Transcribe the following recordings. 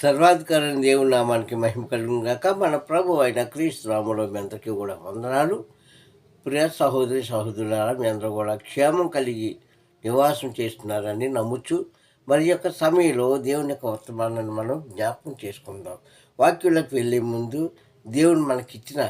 సర్వాధికారైన దేవుని నామానికి మహిమ కలుగుగాక మన ప్రభు అయిన క్రీస్తు రాముడు మీ అందరికీ కూడా వందనాలు. ప్రియ సహోదరి సహోదరులారా మీ అందరూ కూడా క్షేమం కలిగి నివాసం చేస్తున్నారని నమ్ముచు మరి యొక్క సమయంలో దేవుని యొక్క వర్తమానాన్ని మనం జ్ఞాపకం చేసుకుందాం. వాక్యులకు వెళ్ళే ముందు దేవుడు మనకిచ్చిన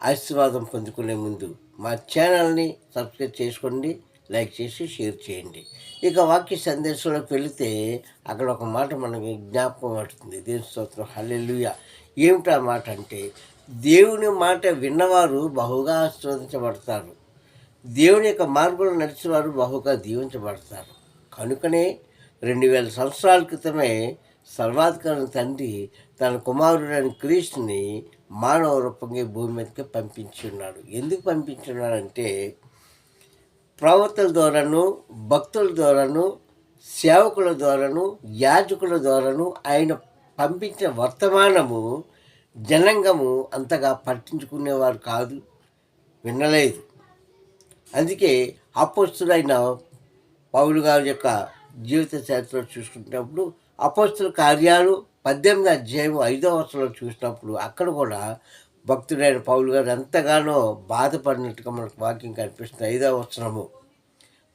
ఆశీర్వాదం పొందుకునే ముందు మా ఛానల్ని సబ్స్క్రైబ్ చేసుకోండి. లైక్ చేసి షేర్ చేయండి. ఇక వాక్య సందేశంలోకి వెళితే అక్కడ ఒక మాట మనకి జ్ఞాపకం పడుతుంది దేవుని స్తోత్రం. హల్లెలుయ. ఏమిటా మాట అంటే దేవుని మాట విన్నవారు బహుగా ఆస్వాదించబడతారు. దేవుని యొక్క మార్గంలో నడిచేవారు బహుగా దీవించబడతారు. కనుకనే రెండు వేల సంవత్సరాల క్రితమే సర్వాధికారం తండ్రి తన కుమారుడైన క్రీస్తుని మానవ రూపంగా భూమి మీదకి పంపించి ఉన్నాడు. ఎందుకు పంపించున్నాడంటే ప్రవక్తల ద్వారాను భక్తుల ద్వారాను సేవకుల ద్వారాను యాజకుల ద్వారాను ఆయన పంపించిన వర్తమానము జనాంగము అంతగా పట్టించుకునేవారు కాదు వినలేదు. అందుకే అపోస్తుడైన పౌలు గారి యొక్క జీవిత చరిత్ర చూసుకున్నప్పుడు అపోస్తుల కార్యాలు పద్దెనిమిది అధ్యాయం ఐదో వర్షంలో చూసినప్పుడు అక్కడ కూడా భక్తుడైన పౌలు గారు ఎంతగానో బాధపడినట్టుగా మనకు వాక్యం కనిపిస్తుంది. ఐదో వచనము.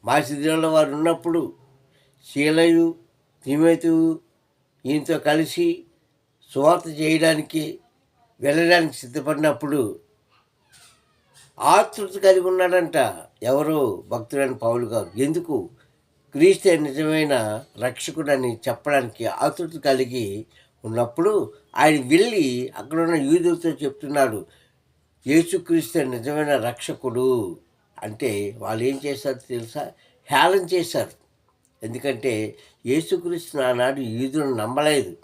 మా వారు ఉన్నప్పుడు శీలయు తిమేతు ఈయనతో కలిసి సువార్త చేయడానికి వెళ్ళడానికి సిద్ధపడినప్పుడు ఆతృత కలిగి ఉన్నాడంట ఎవరు భక్తుడైన పౌలు గారు. ఎందుకు? క్రీస్తే నిజమైన రక్షకుడని చెప్పడానికి ఆతృత కలిగి ఉన్నప్పుడు ఆయన వెళ్ళి అక్కడ ఉన్న యూదులతో చెప్తున్నాడు యేసుక్రీస్తే నిజమైన రక్షకుడు. అంటే వాళ్ళు ఏం చేశారు తెలుసా? హేళన చేశారు. ఎందుకంటే యేసుక్రీస్తు ఆనాడు యూదులను నమ్మలేదు.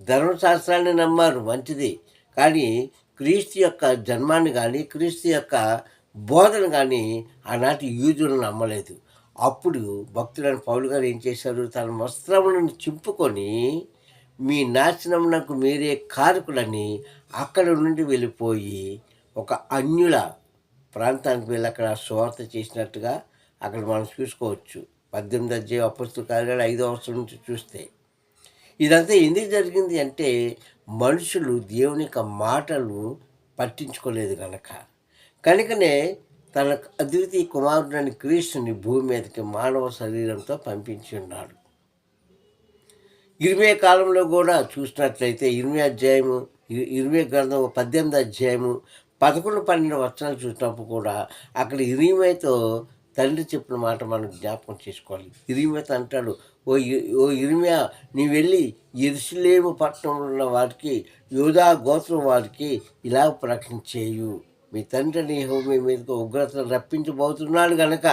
ధర్మశాస్త్రాన్ని నమ్మారు మంచిది. కానీ క్రీస్తు యొక్క జన్మాన్ని కానీ క్రీస్తు యొక్క బోధన కానీ ఆనాటి యూదులను నమ్మలేదు. అప్పుడు భక్తుడైన పౌలు గారు ఏం చేశారు? తన వస్త్రములను చింపుకొని మీ నాశనమునకు మీరే కారకులని అక్కడ నుండి వెళ్ళిపోయి ఒక అన్యుల ప్రాంతానికి వెళ్ళి అక్కడ సువార్త చేసినట్టుగా అక్కడ మనం చూసుకోవచ్చు. పద్దెనిమిది అధ్యాయ అపస్తు కార్యాలు ఐదో అవసరం నుంచి చూస్తే. ఇదంతా ఎందుకు జరిగింది అంటే మనుషులు దేవుని యొక్క మాటలు పట్టించుకోలేదు కనుక కనుకనే తన అద్వితీయ కుమారుడని క్రీస్తుని భూమి మీదకి మానవ శరీరంతో పంపించి ఉన్నాడు. ఇరవై కాలంలో కూడా చూసినట్లయితే ఇరవై అధ్యాయము ఇరవై గ్రంథం పద్దెనిమిది అధ్యాయము పదకొండు పన్నెండు వచనాలు చూసినప్పుడు కూడా అక్కడ ఇరిమేతో తండ్రి చెప్పిన మాట మనం జ్ఞాపకం చేసుకోవాలి. ఇరిమేత అంటాడు ఓ ఓ ఇరిమియా నీ వెళ్ళి ఎరుసలేము పట్టణంలో ఉన్న వారికి యోధా గోత్రం వారికి ఇలా ప్రకటించేయు. మీ తండ్రి నీ మీ మీదకు ఉగ్రత రప్పించబోతున్నాడు గనక.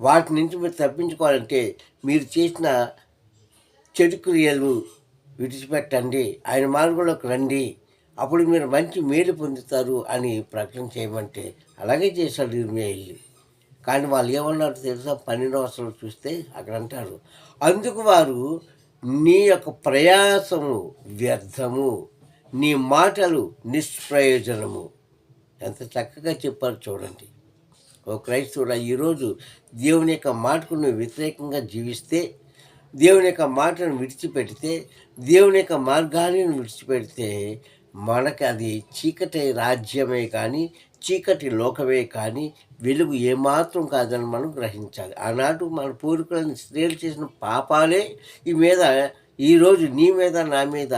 వాటి నుంచి మీరు తప్పించుకోవాలంటే మీరు చేసిన చెడు క్రియలు విడిచిపెట్టండి. ఆయన మార్గంలోకి రండి. అప్పుడు మీరు మంచి మేలు పొందుతారు అని ప్రకటన చేయమంటే అలాగే చేశాడు ఇర్మియా కానీ వాళ్ళు ఏమన్నారు తెలుసా? పన్నెండు అవసరం చూస్తే అక్కడ అంటారు అందుకు వారు నీ యొక్క ప్రయాసము వ్యర్థము నీ మాటలు నిష్ప్రయోజనము. ఎంత చక్కగా చెప్పారు చూడండి. ఓ క్రైస్తవుడు ఈరోజు దేవుని యొక్క మాటకు నువ్వు వ్యతిరేకంగా జీవిస్తే దేవుని యొక్క మాటను విడిచిపెడితే దేవుని యొక్క మార్గాన్ని విడిచిపెడితే మనకి అది చీకటి రాజ్యమే కానీ చీకటి లోకమే కానీ వెలుగు ఏమాత్రం కాదని మనం గ్రహించాలి. ఆనాడు మన పూర్వీకులను స్త్రీలు చేసిన పాపాలే ఈ మీద ఈరోజు నీ మీద నా మీద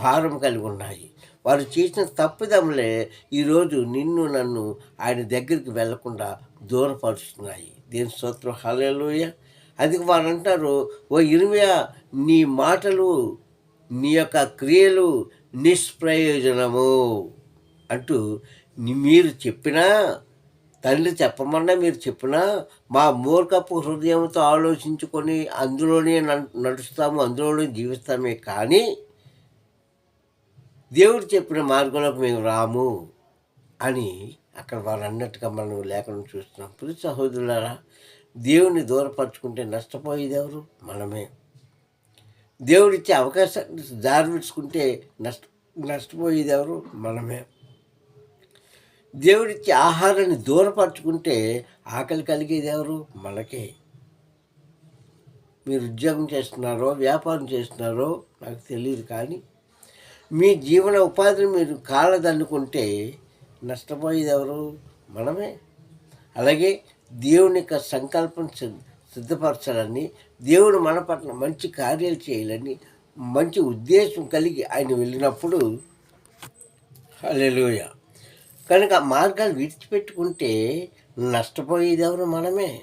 భారం కలిగి ఉన్నాయి. వారు చేసిన తప్పిదములే ఈరోజు నిన్ను నన్ను ఆయన దగ్గరికి వెళ్ళకుండా దూరపరుస్తున్నాయి. దేని స్తోత్రం. హలలోయ అది వారు అంటారు ఓ ఇరిమియా నీ మాటలు నీ యొక్క క్రియలు నిష్ప్రయోజనము అంటూ మీరు చెప్పినా తండ్రి చెప్పమన్నా మీరు చెప్పినా మా మూర్ఖపు హృదయంతో ఆలోచించుకొని అందులోనే నడుస్తాము అందులోనే జీవిస్తామే కానీ దేవుడు చెప్పిన మార్గంలోకి మేము రాము అని అక్కడ వారు అన్నట్టుగా మనం లేఖనం చూస్తున్నాం. పురుష సహోదరులారా దేవుణ్ణి దూరపరుచుకుంటే నష్టపోయేది ఎవరు? మనమే. దేవుడిచ్చే అవకాశాన్ని దారి విడుచుకుంటే నష్ట నష్టపోయేది ఎవరు మనమే. దేవుడిచ్చే ఆహారాన్ని దూరపరచుకుంటే ఆకలి కలిగేది ఎవరు మనకే. మీరు ఉద్యోగం చేస్తున్నారో వ్యాపారం చేస్తున్నారో నాకు తెలియదు కానీ మీ జీవన ఉపాధిని మీరు కాలదనుకుంటే నష్టపోయేది ఎవరు మనమే. అలాగే దేవుని యొక్క సంకల్పం సిద్ధపరచాలని దేవుడు మన పట్ల మంచి కార్యాలు చేయాలని మంచి ఉద్దేశం కలిగి ఆయన వెళ్ళినప్పుడు అలెలుయ కనుక మార్గాలు విడిచిపెట్టుకుంటే నష్టపోయేది ఎవరు? మనమే.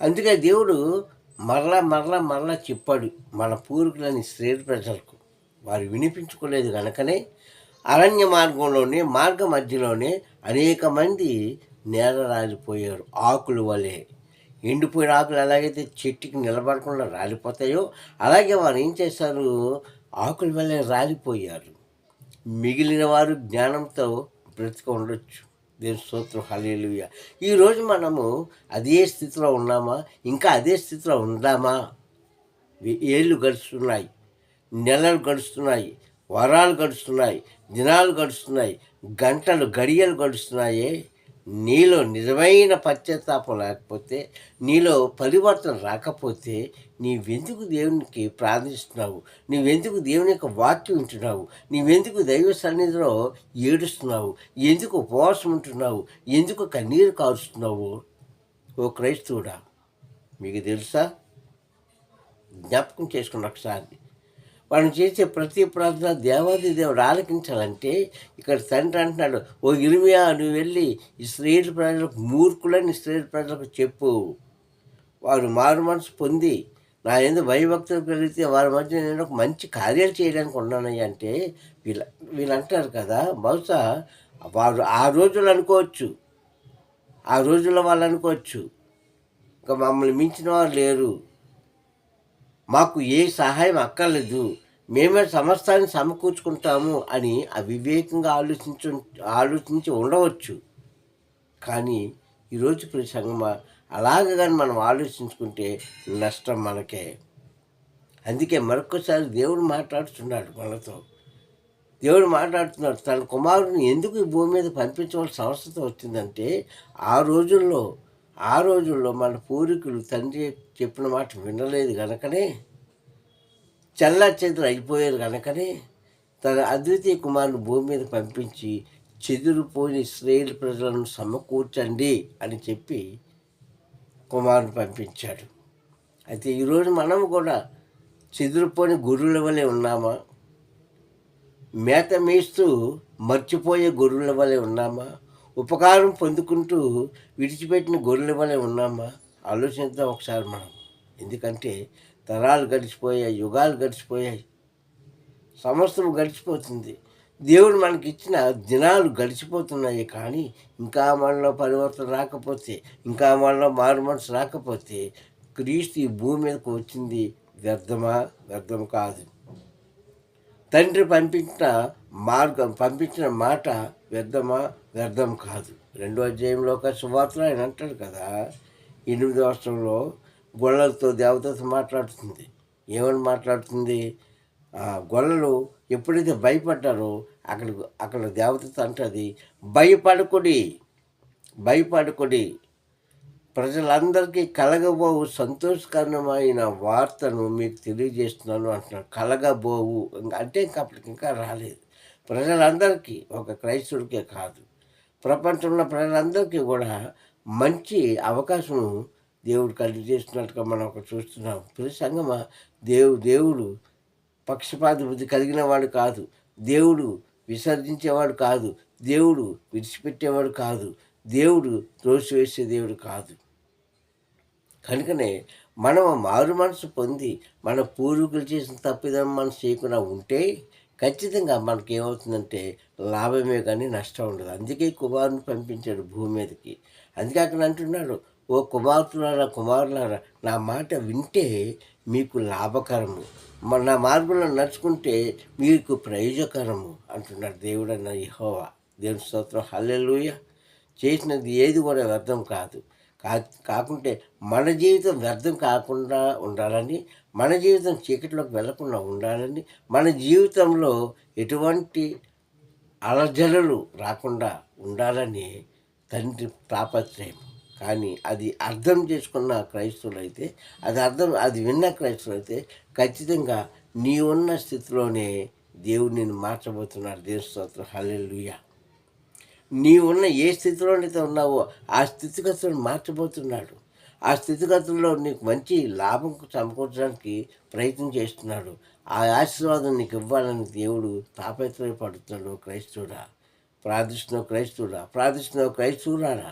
అందుకే దేవుడు మరలా మరలా మరలా చెప్పాడు మన పూర్వీకులని స్త్రీ ప్రజలకు. వారు వినిపించుకోలేదు కనుకనే అరణ్య మార్గంలోనే మార్గ మధ్యలోనే అనేక మంది నేల రాలిపోయారు ఆకులు వలె. ఎండిపోయిన ఆకులు ఎలాగైతే చెట్టుకి నిలబడకుండా రాలిపోతాయో అలాగే వారు ఏం చేశారు ఆకుల వల్ల రాలిపోయారు. మిగిలిన వారు జ్ఞానంతో బ్రతిక ఉండొచ్చు. దేని స్తోత్రం. హలేలుయ ఈరోజు మనము అదే స్థితిలో ఉన్నామా? ఇంకా అదే స్థితిలో ఉందామా? ఏళ్ళు గడుస్తున్నాయి. నెలలు గడుస్తున్నాయి. వారాలు గడుస్తున్నాయి. దినాలు గడుస్తున్నాయి. గంటలు గడియలు గడుస్తున్నాయే? నీలో నిజమైన పశ్చాత్తాపం లేకపోతే నీలో పరివర్తన రాకపోతే నీవెందుకు దేవునికి ప్రార్థిస్తున్నావు? నీవెందుకు దేవుని యొక్క వాక్యం ఉంటున్నావు నీవెందుకు దైవ సన్నిధిలో ఏడుస్తున్నావు? ఎందుకు ఉపవాసం ఉంటున్నావు? ఎందుకు కన్నీరు కారుస్తున్నావు? ఓ క్రైస్తవుడా మీకు తెలుసా? జ్ఞాపకం చేసుకున్న ఒకసారి మనం చేసే ప్రతి ప్రార్థన దేవాది దేవుడు ఆలకించాలంటే ఇక్కడ తండ్రి అంటున్నాడు ఓ ఇరిమియా నువ్వు వెళ్ళి ఇస్రాయేల్ ప్రజలకు మూర్ఖులని ఇస్రాయేల్ ప్రజలకు చెప్పు. వారు మారు మనసు పొంది నా ఎందుకు భయభక్తులు కలిగితే వారి మధ్య నేను ఒక మంచి కార్యాలు చేయడానికి ఉన్నానయ్య అంటే వీళ్ళ వీళ్ళు అంటారు కదా బహుశా వారు ఆ రోజులు అనుకోవచ్చు. ఆ రోజుల్లో వాళ్ళు అనుకోవచ్చు. ఇంకా మమ్మల్ని మించిన వారు లేరు. మాకు ఏ సహాయం అక్కర్లేదు. మేమే సమస్తాన్ని సమకూర్చుకుంటాము అని అవివేకంగా ఆలోచించు ఆలోచించి ఉండవచ్చు. కానీ ఈరోజు ప్రియ సంగమా అలాగ కానీ మనం ఆలోచించుకుంటే నష్టం మనకే. అందుకే మరొకసారి దేవుడు మాట్లాడుతున్నాడు మనతో. దేవుడు మాట్లాడుతున్నాడు తన కుమారుని ఎందుకు ఈ భూమి మీద పంపించవలసిన అవసరం వచ్చిందంటే ఆ రోజుల్లో ఆ రోజుల్లో మన పూర్వీకులు తండ్రి చెప్పిన మాట వినలేదు కనుకనే చల్లా అయిపోయారు కనుకనే తన అద్వితీయ కుమారుని భూమి మీద పంపించి చెదిరిపోయిన ఇస్రాయేల్ ప్రజలను సమకూర్చండి అని చెప్పి కుమారుని పంపించాడు. అయితే ఈరోజు మనం కూడా చెదిరిపోయిన గొర్రెల వలె ఉన్నామా? మేత మేస్తూ మర్చిపోయే గొర్రెల వలె ఉన్నామా? ఉపకారం పొందుకుంటూ విడిచిపెట్టిన గొర్రెల వలె ఉన్నామా? ఆలోచిద్దాం ఒకసారి మనం. ఎందుకంటే తరాలు గడిచిపోయాయి యుగాలు గడిచిపోయాయి. సమస్తం గడిచిపోతుంది. దేవుడు మనకి ఇచ్చిన దినాలు గడిచిపోతున్నాయి కానీ ఇంకా మనలో పరివర్తన రాకపోతే ఇంకా మనలో మారు మనసు రాకపోతే క్రీస్తు ఈ భూమి మీదకు వచ్చింది వ్యర్థమా? వ్యర్థం కాదు. తండ్రి పంపించిన మార్గం పంపించిన మాట వ్యర్థమా? వ్యర్థం కాదు. రెండో అధ్యాయంలో ఒక సువార్తలు ఆయన అంటాడు కదా ఎనిమిదో వర్షంలో గొల్లలతో దేవతతో మాట్లాడుతుంది. ఏమని మాట్లాడుతుంది? గొల్లలు ఎప్పుడైతే భయపడ్డారో అక్కడ అక్కడ దేవతతో అంటుంది భయపడకుడి భయపడకుడి. ప్రజలందరికీ కలగబోవు సంతోషకరమైన వార్తను మీకు తెలియజేస్తున్నాను అంటున్నాడు కలగబోవు. అంటే ఇంకా అప్పటికి ఇంకా రాలేదు. ప్రజలందరికీ ఒక క్రైస్తవుడికే కాదు ప్రపంచంలో ప్రజలందరికీ కూడా మంచి అవకాశం దేవుడు కళ్ళు చేస్తున్నట్టుగా మనం ఒక చూస్తున్నాం. ప్రతి సంగమ దేవు దేవుడు పక్షపాత బుద్ధి కలిగిన వాడు కాదు. దేవుడు విసర్జించేవాడు కాదు. దేవుడు విడిచిపెట్టేవాడు కాదు. దేవుడు త్రోసివేసే దేవుడు కాదు. కనుకనే మనం మారు మనసు పొంది మన పూర్వీకులు చేసిన తప్పిదం మనం చేయకుండా ఉంటే ఖచ్చితంగా మనకి ఏమవుతుందంటే లాభమే కానీ నష్టం ఉండదు. అందుకే కుమారుని పంపించాడు భూమి మీదకి. అందుకే అక్కడ అంటున్నాడు ఓ కుమార్తెలారా కుమారులారా నా మాట వింటే మీకు లాభకరము. నా మార్గంలో నడుచుకుంటే మీకు ప్రయోజకరము అంటున్నాడు దేవుడు అన్న యెహోవా. దేవుని స్తోత్రం. హల్లెలూయ. చేసినది ఏది కూడా వ్యర్థం కాదు. కా కాకుంటే మన జీవితం వ్యర్థం కాకుండా ఉండాలని మన జీవితం చీకటిలోకి వెళ్ళకుండా ఉండాలని మన జీవితంలో ఎటువంటి అలజడులు రాకుండా ఉండాలని తండ్రి తాపత్రయం కానీ అది అర్థం చేసుకున్న క్రైస్తవులు అయితే అది అర్థం అది విన్న క్రైస్తవులు అయితే ఖచ్చితంగా నీ ఉన్న స్థితిలోనే దేవుడు నిన్ను మార్చబోతున్నాడు. దేవుని స్తోత్రం. హల్లెలూయా. నీ ఉన్న ఏ స్థితిలోనైతే ఉన్నావో ఆ స్థితిగతులను మార్చబోతున్నాడు. ఆ స్థితిగతుల్లో నీకు మంచి లాభం సమకూర్చడానికి ప్రయత్నం చేస్తున్నాడు. ఆ ఆశీర్వాదం నీకు ఇవ్వాలని దేవుడు తాపత్రయపడుతున్నాడు. క్రైస్తవుడా ప్రార్థిస్తున్నావు క్రైస్తవుడా ప్రార్థిస్తున్నావు క్రైస్తవురాడా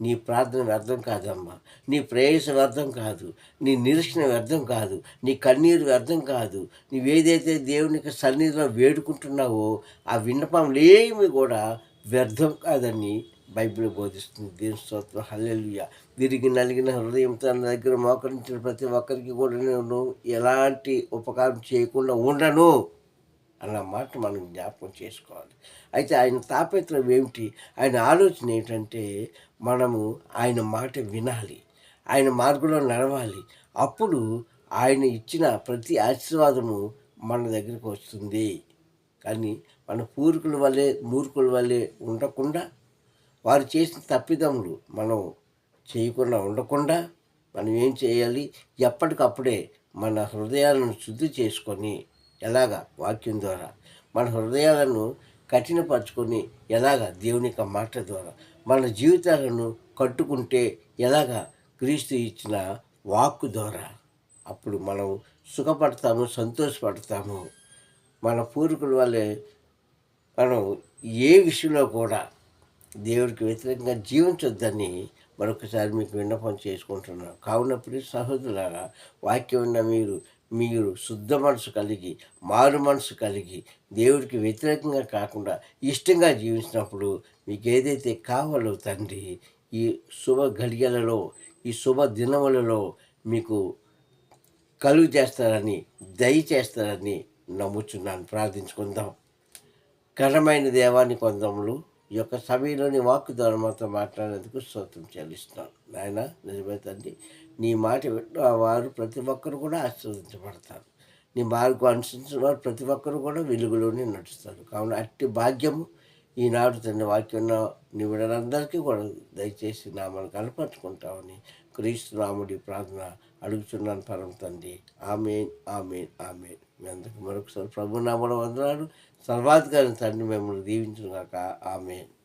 నీ ప్రార్థన వ్యర్థం కాదమ్మా. నీ ప్రేయస వ్యర్థం కాదు. నీ నిరీక్షణ వ్యర్థం కాదు. నీ కన్నీరు వ్యర్థం కాదు. నీవేదైతే దేవునికి సన్నిధిలో వేడుకుంటున్నావో ఆ విన్నపంలేమి కూడా వ్యర్థం కాదని బైబిల్ బోధిస్తుంది. దేని స్తోత్రం. హల్లెలుయ. విరిగి నలిగిన హృదయం తన దగ్గర మోకరించిన ప్రతి ఒక్కరికి కూడా నేను ఎలాంటి ఉపకారం చేయకుండా ఉండను. అన్న మాట మనం జ్ఞాపకం చేసుకోవాలి. అయితే ఆయన తాపత్రం ఏమిటి? ఆయన ఆలోచన ఏంటంటే మనము ఆయన మాట వినాలి. ఆయన మార్గంలో నడవాలి. అప్పుడు ఆయన ఇచ్చిన ప్రతి ఆశీర్వాదము మన దగ్గరికి వస్తుంది. కానీ మన పూర్వీకుల వల్లే మూర్ఖుల వల్లే ఉండకుండా వారు చేసిన తప్పిదములు మనం చేయకుండా ఉండకుండా మనం ఏం చేయాలి? ఎప్పటికప్పుడే మన హృదయాలను శుద్ధి చేసుకొని ఎలాగా? వాక్యం ద్వారా. మన హృదయాలను కఠినపరచుకొని ఎలాగ? దేవుని యొక్క మాట ద్వారా. మన జీవితాలను కట్టుకుంటే ఎలాగా? క్రీస్తు ఇచ్చిన వాక్కు ద్వారా. అప్పుడు మనం సుఖపడతాము సంతోషపడతాము. మన పూర్వీకుల వల్లే మనం ఏ విషయంలో కూడా దేవుడికి వ్యతిరేకంగా జీవించొద్దని మరొకసారి మీకు విన్నపం చేసుకుంటున్నాను. కావున ప్రియ సహోదరులారా వాక్యం ఉన్న మీరు మీరు శుద్ధ మనసు కలిగి మారు మనసు కలిగి దేవుడికి వ్యతిరేకంగా కాకుండా ఇష్టంగా జీవించినప్పుడు మీకు ఏదైతే కావాలో తండ్రి ఈ శుభ ఘడియలలో ఈ శుభ దినములలో మీకు కలుగు చేస్తారని దయచేస్తారని నమ్ముచున్నాను. ప్రార్థించుకుందాం. కరమైన దేవాన్ని కొందములు ఈ యొక్క సమయంలోని వాక్కు ద్వారా మాతో మాట్లాడేందుకు స్తోత్రం చెల్లిస్తున్నాను. నాయన నిజమే తండ్రి నీ మాట విన్న వారు ప్రతి ఒక్కరు కూడా ఆశీర్వదించబడతారు. నీ మార్గం అనుసరించిన వారు ప్రతి ఒక్కరు కూడా వెలుగులోనే నడుస్తారు. కావున అట్టి భాగ్యము ఈనాడు తండ్రి వాక్యం నీ విడలందరికీ కూడా దయచేసి నామను కనపరుచుకుంటామని క్రీస్తు రాముడి ప్రార్థన అడుగుచున్నాను పరం తండ్రి. Amen amen amen. మీ అందరికీ మరొకసారి ప్రభు నామలో వందనాలు. సర్వాధికారి తండ్రి మిమ్మల్ని దీవించుగాక ఆమెన్.